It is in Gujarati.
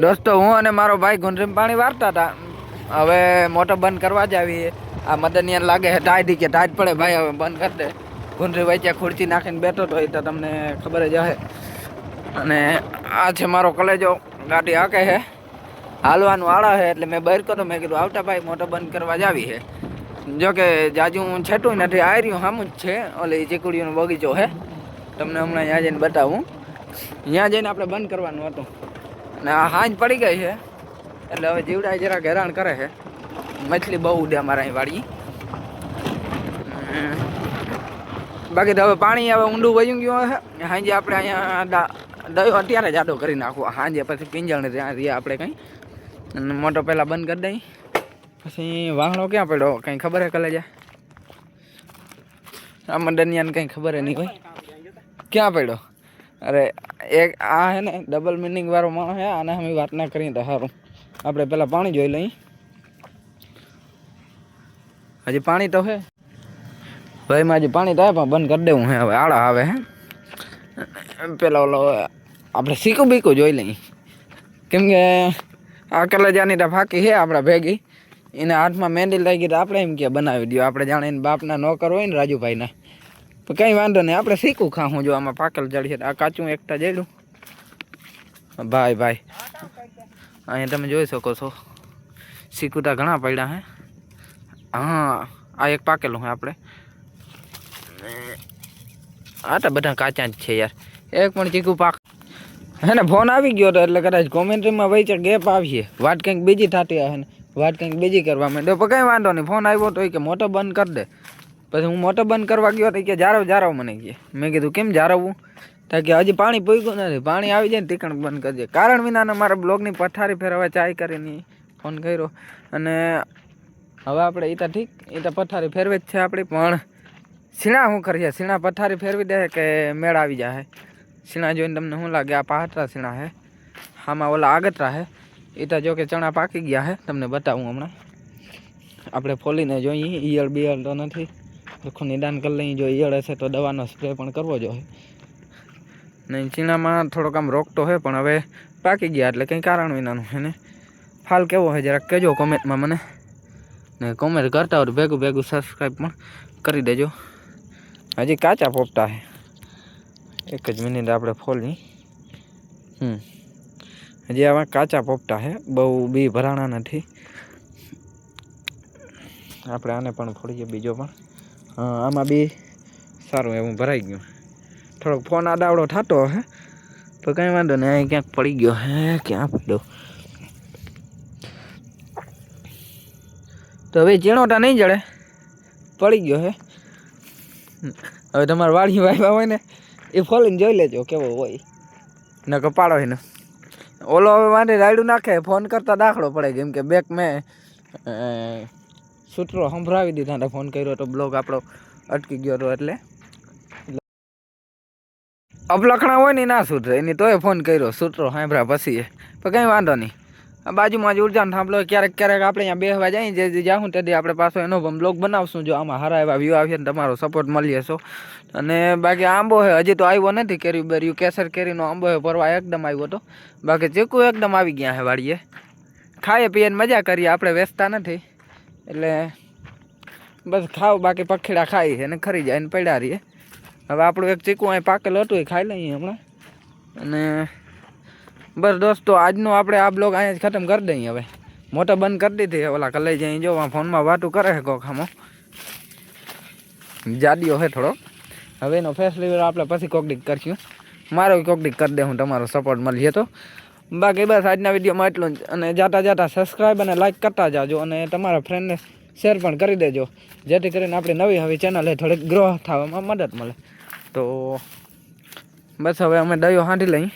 દોસ્તો, હું અને મારો ભાઈ ગુંડરીમ પાણી વારતા હતા. હવે મોટર બંધ કરવા જ આવીએ. આ મદનિયાન લાગે છે ટાઈટ કે ટાઈટ પડે ભાઈ, હવે બંધ કરી દે. ગુંડરી ત્યાં ખુરચી નાખીને બેઠો તો એ તો તમને ખબર જ હશે. અને આ છે મારો કલેજો, ગાડી હાકે છે. હાલવાનું આળા છે, એટલે મેં બહાર કર્યો, મેં કીધું, આવતા ભાઈ, મોટર બંધ કરવા જ આવી છે. જો કે જાજુ હું છેટું નથી આયર્યું સામું જ છે, ઓલી ચીકુડીઓનો બગીચો છે. તમને હમણાં ત્યાં જઈને બતાવું. ત્યાં જઈને આપણે બંધ કરવાનું હતું. આ હાંજ પડી ગઈ છે. એટલે હવે જીવડા જરાક હેરાન કરે છે. મછલી બહુ ઉડે અમારા અહીં વાળી બાકી તો હવે પાણી હવે ઊંડું વયું ગયું હશે સાંજે આપણે અહીંયા દયો અત્યારે જ આડો કરી નાખવો સાંજે પછી પિંજણ ત્યાં રહીએ આપણે કંઈ. મોટો પહેલાં બંધ કરી દઈ પછી વાહણો ક્યાં પડ્યો? કંઈ ખબર હે કલે આમાં દનિયાને કંઈ ખબર નહીં કોઈ ક્યાં પડ્યો? અરે એક આ હે ને ડબલ મિનિંગ વાળો માણસ હે, આને અમે વાત ના કરીએ તો સારું આપણે પહેલાં પાણી જોઈ લઈએ. હજી પાણી તો હે. ભાઈમાં હજી પાણી તો હે પણ બંધ કરી દેવું હે. હવે આળા આવે હે. પેલા ઓલો, આપણે સીકું બીકું જોઈ લઈએ. કેમ કે, આ કલેજાની તો ફાકી છે આપણા ભેગી. એના હાથમાં મહેંદી લાગી તો આપણે એમ કે બનાવી દો આપણે જાણે એને બાપના નોકર હોય ને રાજુભાઈના. તો કંઈ વાંધો નહીં. આપણે શીખું ખાવું જો આમાં પાકલ જડીએ આ કાચું એકટા જડ્યું ભાઈ ભાઈ. અહીંયા તમે જોઈ શકો છો. શીખુતા ઘણા પડ્યા હે. હા, આ એક પાકેલું હે આપણે. આ તો બધા કાચા જ છે યાર. એક પણ ચીકુ પાક હે ને, ફોન આવી ગયો હતો એટલે કદાચ કોમેન્ટ્રીમાં વહી છે ગેપ આવીએ. વાત કંઈક બીજી થતી હશે ને, વાત કંઈક બીજી કરવા માંડ્યો પણ કંઈ વાંધો નહીં. ફોન આવ્યો તો એ કે મોટો બંધ કરી દે. પછી હું મોટો બંધ કરવા ગયો તો કે જારવ જારવ મને કહે મેં કીધું, કેમ જારવવું? તો કે, હજી પાણી પૂગ્યું નથી, પાણી આવી જાય ને ટીકણ બંધ કરજે. કારણ વિનાના મારા બ્લોગની પથારી ફેરવા ચાય કરીને ફોન કર્યો. અને હવે આપણે એ તો ઠીક એ તો પથારી ફેરવે જ છે આપણી, પણ સીણા શું કરીએ? સીણા પથારી ફેરવી દે કે મેળ આવી જાય સીણા જોઈને તમને શું લાગે? આ પાહટરા સીણા હે? આમાં ઓલા આગતરા હે? એ તો જો કે ચણા પાકી ગયા હે, તમને બતાવું હમણાં. આપણે ફોલીને જોઈએ ઈયળ બિયળ તો નથી. આખું નિદાન કરી લઈએ, જો ઈયળ હશે તો દવાનો સ્પ્રે પણ કરવો જોઈએ નહીં ચીણામાં થોડોક આમ રોકતો હોય, પણ હવે પાકી ગયા, એટલે કંઈ કારણ વિનાનું છે ને. ફાલ કેવો હોય, જરાક કહેજો કોમેન્ટમાં મને. ને કોમેન્ટ કરતા હોય તો ભેગું ભેગું સબસ્ક્રાઈબ પણ કરી દેજો. હજી કાચા પોપટા છે. એક જ મિનિટ આપણે ફોલી હમ. હજી આમાં કાચા પોપટા છે, બહુ બી ભરાણા નથી. આપણે આને પણ ફોડીએ બીજો પણ. હા આમાં બી સારું એવું ભરાઈ ગયું. થોડોક ફોન આડાવડો થતો હે, તો કંઈ વાંધો નહીં ક્યાંક પડી ગયો હે, ક્યાં પડ્યો? તો હવે ઝીણોટા નહીં જડે, પડી ગયો હે. હવે તમારે વાળી વાવ્યા હોય ને, એ ફોલીને જોઈ લેજો કેવો હોય. ન કપાળો હોય ને ઓલો હવે મારે રાયડું નાખે, ફોન કરતા દાખલો પડે કેમ કે બેક મેં સૂત્રો સંભળાવી દીધા હતા ફોન કર્યો તો બ્લોગ આપણો અટકી ગયો હતો એટલે. અપલખણા હોય ને ના સુધરે એની તોય ફોન કર્યો, સૂત્રો સાંભળ્યા પછી. પણ કંઈ વાંધો નહીં. બાજુમાં જ ઉર્જાન થાંભલો ક્યારેક ક્યારેક આપણે અહીંયા બેસવા જઈએ જે જાઉં તેથી આપણે પાછો એનો પણ બ્લોગ બનાવશું, જો આમાં હારા એવા વ્યૂ આવશે ને તમારો સપોર્ટ મળીએ છો. અને બાકી આંબો હે, હજી તો આવ્યો નથી કેરી બેર્યું કેસર કેરીનો આંબો હે પરવા એકદમ આવ્યો હતો બાકી ચીકુ એકદમ આવી ગયા હે વાડીએ. ખાઈએ પીએ મજા કરીએ, આપણે વેચતા નથી. એટલે બસ ખાવ, બાકી પખીડા ખાઈ છે અને ખરી જાય ને પડ્યા રહીએ. હવે આપણું એક ચીકુ અહીં પાકેલું હતું, એ ખાઈ લઈએ હમણાં. અને બસ દોસ્તો, આજનો આપણે આ બ્લોગ અહીંયા જ ખતમ કરી દઈએ હવે. મોટો બંધ કરી દીધી ઓલા કલાઈ જઈ જો ફોનમાં વાતું કરે છે કોખામાં જાડીઓ છે થોડો. હવે એનો ફેસ લેવલ આપણે પછી કોકડીક કરશું. મારો કોકડીક કરી દે, હું તમારો સપોર્ટ મળીએ તો બાકી બસ આજના વિડીયોમાં એટલું જ. અને જાતા જાતા સબસ્ક્રાઈબ અને લાઇક કરતા જાજો અને તમારા ફ્રેન્ડને શેર પણ કરી દેજો. જેથી કરીને આપણી નવી હવે ચેનલ થોડીક ગ્રો થવામાં મદદ મળે. તો બસ હવે અમે દયો હાંડી લઈ.